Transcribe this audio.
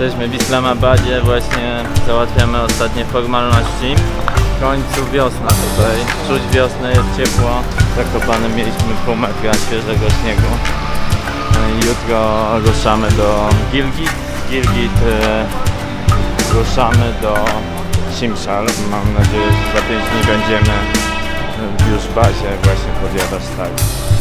Jesteśmy w Islamabadzie, właśnie załatwiamy ostatnie formalności. W końcu wiosna tutaj, czuć wiosnę, jest ciepło. Zakopane mieliśmy pół metra świeżego śniegu. No jutro ruszamy do Gilgit. Gilgit e, ruszamy do Simsal. Mam nadzieję, że za 5 dni będziemy już w już bazie właśnie podjadać stali.